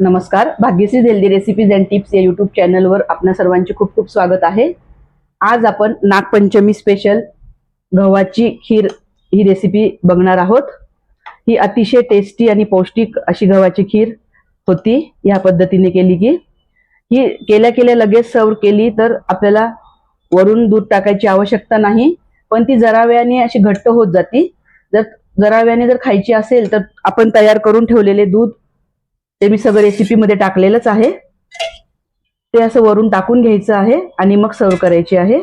नमस्कार. Bhagyashree healthy recipes and tips या YouTube चॅनलवर आपणा सर्वांचे खूप खूप स्वागत आहे. आज आपण नागपंचमी स्पेशल गव्हाची खीर ही रेसिपी बघणार आहोत. ही अतिशय टेस्टी आणि पौष्टिक अशी गव्हाची खीर होती. या पद्धतीने केली की ही केल्या केल्या लगेच सर्व केली तर आपल्याला वरून दूध टाकायची आवश्यकता नाही. पण ती जरा वेळाने अशी घट्ट होत जाती. जर जरा वेळाने जर खायची असेल तर आपण तयार करून ठेवलेले दूध ते मी सगळं रेसिपीमध्ये टाकलेलंच आहे. ते असं वरून टाकून घ्यायचं आहे आणि मग सर्व करायची आहे.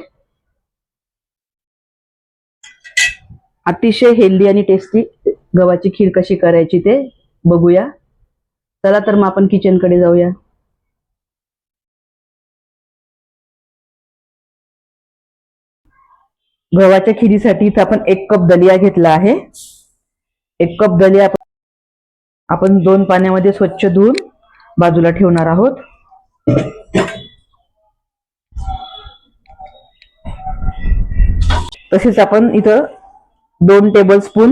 अतिशय हेल्दी आणि टेस्टी गव्हाची खीर कशी करायची ते बघूया. चला तर मग आपण किचनकडे जाऊया. गव्हाच्या खिरीसाठी इथं आपण एक कप दलिया घेतला आहे. एक कप दलिया आपण दोन पाण्यामध्ये स्वच्छ धुवून बाजूला ठेवणार आहोत. तसेच आपण इथं दोन टेबल स्पून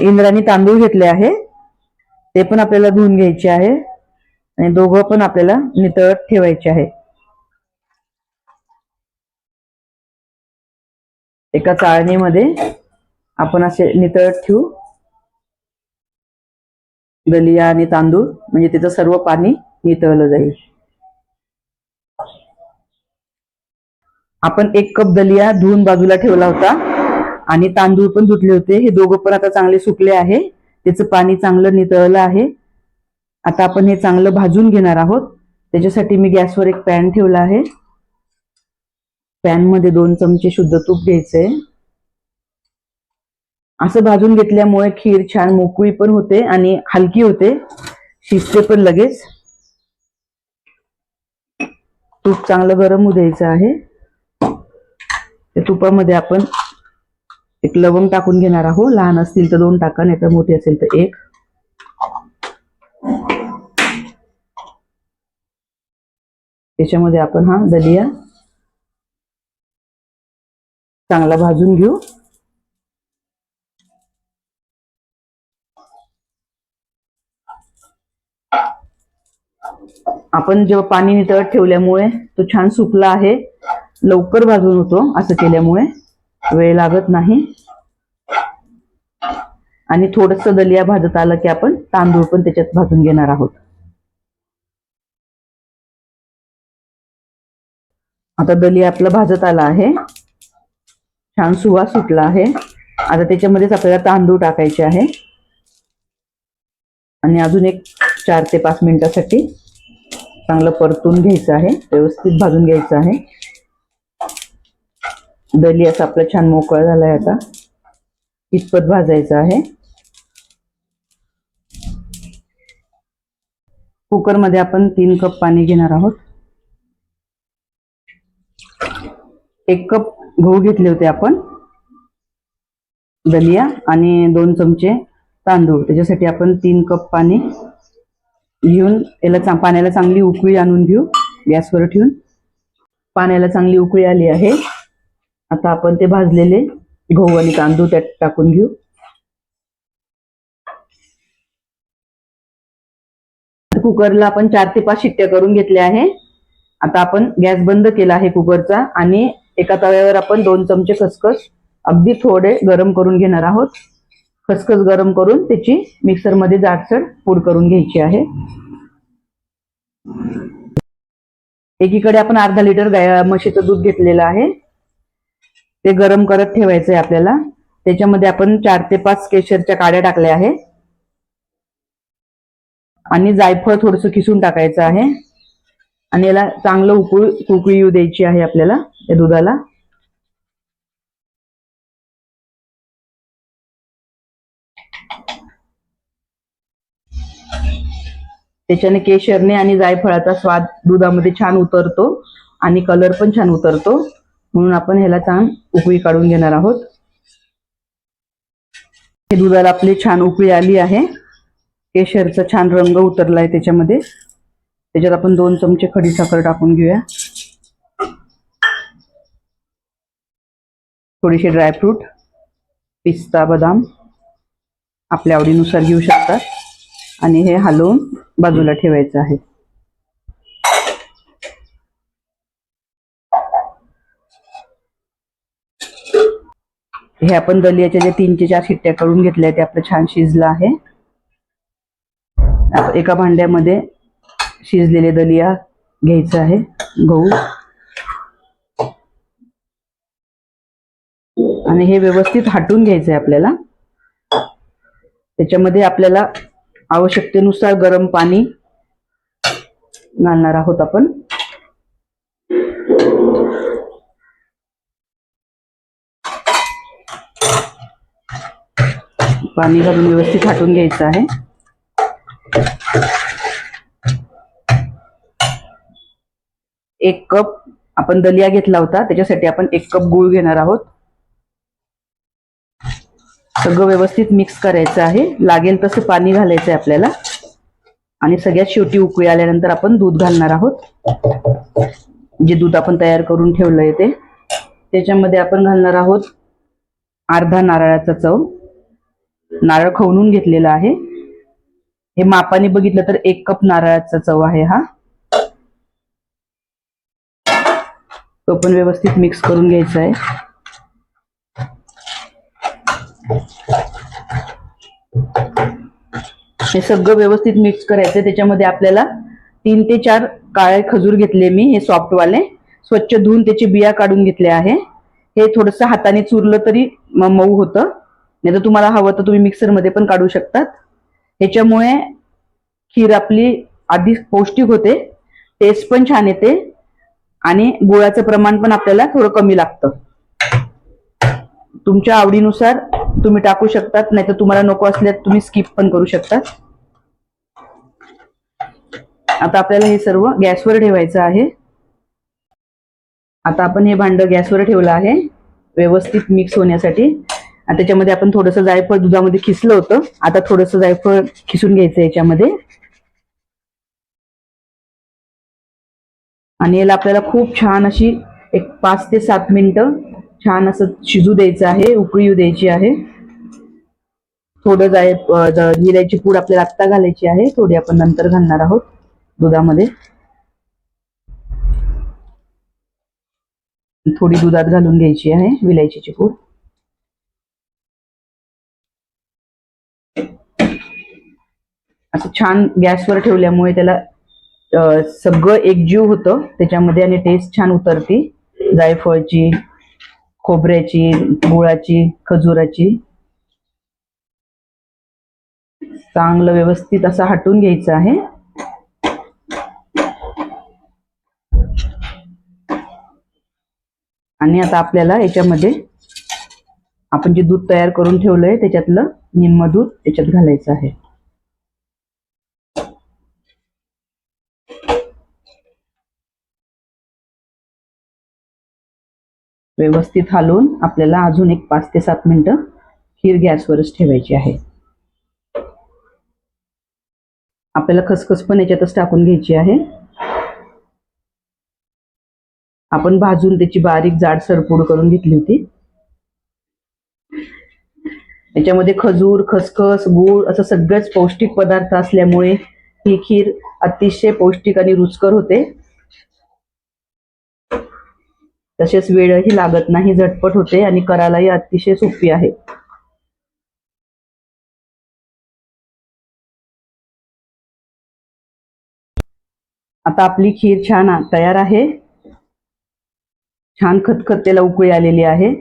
इंद्राणी तांदूळ घेतले आहे. ते पण आपल्याला धुवून घ्यायचे आहे. आणि दोघं पण आपल्याला नितळत ठेवायचे आहे. एका चाळणीमध्ये आपण असे नितळत ठेवू. दलिया आणि तांदूळ म्हणजे त्याचं सर्व पाणी नितळलं जाईल. आपण एक कप दलिया धुवून बाजूला ठेवला होता आणि तांदूळ पण धुतले होते. हे दोघं पण आता चांगले सुकले आहे. त्याचं पाणी चांगलं नितळलं आहे. आता आपण हे चांगलं भाजून घेणार आहोत. त्याच्यासाठी मी गॅसवर एक पॅन ठेवला आहे. पॅनमध्ये दोन चमचे शुद्ध तूप घ्यायचंय. असं भाजून घेतल्यामुळे खीर छान मोकळी पण होते आणि हलकी होते. शिजते पण लगेच. तूप चांगलं गरम होऊ द्यायचं आहे. त्या तुपामध्ये आपण एक लवंग टाकून घेणार आहोत. लहान असतील तर दोन टाका नाही तर मोठी असेल तर एक. त्याच्यामध्ये आपण हा दलिया चांगला भाजून घेऊ. आपण जेव्हा पाणी नितळत ठेवल्यामुळे तो छान सुकला आहे लवकर भाजून होतो असं केल्यामुळे वेळ लागत नाही. आणि थोडस दलिया भाजत आलं की आपण तांदूळ पण त्याच्यात भाजून घेणार आहोत. आता दलिया आपला भाजत आला आहे. छान सुवास सुटला आहे. आता त्याच्यामध्येच आपल्याला तांदूळ टाकायचे आहे. आणि अजून एक चार ते पाच मिनिटासाठी चांगलं परतून घ्यायचं आहे व्यवस्थित भाजून घ्यायचं आहे. दली असं आपलं छान मोकळा झाला आहे आता. इतपत भाजायचं आहे. कुकरमध्ये आपण तीन कप पाणी घेणार आहोत. एक कप गहू घेतले होते आपण. दलिया आणि दोन चमचे तांदूळ. त्याच्यासाठी आपण तीन कप पाणी घेऊन याला चा पाण्याला चांगली उकळी आणून घेऊ गॅसवर ठेवून. पाण्याला चांगली उकळी आली आहे. आता आपण ते भाजलेले गहू आणि तांदूळ त्यात टाकून घेऊ. कुकरला आपण चार ते पाच शिट्ट्या करून घेतल्या आहे. आता आपण गॅस बंद केला आहे कुकरचा आणि एका तव्यावर आपण दोन चमचे खसखस अगदी थोडे गरम करून घेणार आहोत. खसखस गरम करून त्याची मिक्सरमध्ये जाडसर पूड करून घ्यायची आहे. एकीकडे आपण अर्धा लिटर गाय म्हशीचं दूध घेतलेलं आहे. ते गरम करत ठेवायचंय आपल्याला. त्याच्यामध्ये आपण चार ते पाच केशरच्या काड्या टाकल्या आहे. आणि जायफळ थोडस किसून टाकायचं आहे. आणि याला चांगलं उकळू उकळी येऊ द्यायची आहे आपल्याला या दुधाला. त्याच्याने केशरने आणि जायफळाचा स्वाद दुधामध्ये छान उतरतो आणि कलर पण छान उतरतो. म्हणून आपण ह्याला छान उकळी काढून घेणार आहोत. हे दुधाला आपली छान उकळी आली आहे. केशरचा छान रंग उतरलाय त्याच्यामध्ये. त्याच्यात आपण दोन चमचे खडी साखर टाकून घेऊया. थोडीशी ड्रायफ्रूट पिस्ता बदाम आपल्या आवडीनुसार घेऊ शकतात. आणि हे हलवून बाजूला ठेवायचं आहे. हे आपण दलियाच्या ज्या तीन ते चार शिट्ट्या करून घेतल्या ते आपलं छान शिजलं आहे. एका भांड्यामध्ये शिजलेले दलिया घ्यायचं आहे गहू. आणि हे व्यवस्थित हाटून घ्यायचं आहे आपल्याला. त्याच्यामध्ये आपल्याला आवश्यकतेनुसार गरम पाणी घालणार आहोत आपण. पाणी घालून व्यवस्थित हाटून घ्यायचं आहे. एक कप आपण दलिया घेतला होता त्याच्यासाठी आपण एक कप गूळ घेणार आहोत. सगळं व्यवस्थित मिक्स करायचं आहे. लागेल तसं पाणी घालायचं आहे आपल्याला. आणि सगळ्यात शेवटी उकळी आल्यानंतर आपण दूध घालणार आहोत. जे दूध आपण तयार करून ठेवलंय ते. त्याच्यामध्ये आपण घालणार आहोत अर्धा नारळाचा चव. नारळ खवणून घेतलेला आहे. हे मापाने बघितलं तर एक कप नारळाचा चव आहे हा. तो पण व्यवस्थित मिक्स करून घ्यायचा आहे. हे सगळं व्यवस्थित मिक्स करायचं त्याच्यामध्ये आपल्याला तीन ते चार काळे खजूर घेतले मी हे सॉफ्टवाले स्वच्छ धुवून त्याची बिया काढून घेतले आहे. हे थोडस हाताने चुरलं तरी मऊ होतं. नाही तर तुम्हाला हवं तर तुम्ही मिक्सरमध्ये पण काढू शकतात. ह्याच्यामुळे खीर आपली आधी पौष्टिक होते टेस्ट पण छान येते आणि गुळाचं प्रमाण पण आपल्याला थोडं कमी लागतं. तुमच्या आवडीनुसार तुम्ही टाकू शकतात नाही तर तुम्हाला नको असल्यास तुम्ही स्किप पण करू शकतात. आता आपल्याला हे सर्व गॅसवर ठेवायचं आहे. आता आपण हे भांड गॅसवर ठेवलं आहे. व्यवस्थित मिक्स होण्यासाठी. आणि त्याच्यामध्ये आपण थोडंसं जायफळ दुधामध्ये खिसलं होतं. आता थोडंसं जायफळ खिसून घ्यायचं याच्यामध्ये. आणि याला आपल्याला खूप छान अशी एक पाच ते सात मिनिटं छान असं शिजू द्यायचं आहे उकळी येऊ द्यायची आहे. थोडं जाय जिऱ्याची पूड आपल्याला आत्ता घालायची आहे. थोडी आपण नंतर घालणार आहोत. दुधामध्ये. थोडी दुधात घालून घ्यायची आहे विलायचीची पूड. असं छान गॅसवर ठेवल्यामुळे त्याला सगळं एकजीव होतं. त्याच्यामध्ये आणि टेस्ट छान उतरती. जायफळची खोबऱ्याची गुळाची खजुराची. चांगलं व्यवस्थित असं हटून घ्यायचं आहे. आणि आता आपल्याला याच्यामध्ये आपण जे दूध तयार करून ठेवलंय त्याच्यातलं निम्म दूध याच्यात घालायचं आहे. व्यवस्थित हलवून आपल्याला अजून एक पाच ते सात मिनिटं खीर गॅसवरच ठेवायची आहे. आपल्याला खसखस पण याच्यातच टाकून घ्यायची आहे. आपण भाजून त्याची बारीक जाड सरपूड करून घेतली होती. त्याच्यामध्ये खजूर खसखस गूळ असं सगळेच पौष्टिक पदार्थ असल्यामुळे ही खीर अतिशय पौष्टिक आणि रुचकर होते. तसेच वेळही लागत नाही झटपट होते आणि करायलाही अतिशय सोपी आहे. आता आपली खीर छान तयार आहे. छान खतखत उकळी आलेली आहे.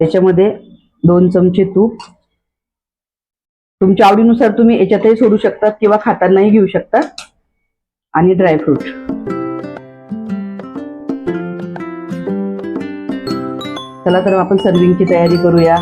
त्याच्यामध्ये दोन चमचे तूप. तुमच्या आवडीनुसार तुम्ही याच्यातही सोडू शकतात किंवा खातानाही घेऊ शकतात आणि ड्रायफ्रूट चला तर आपण सर्विंगची तयारी करूया.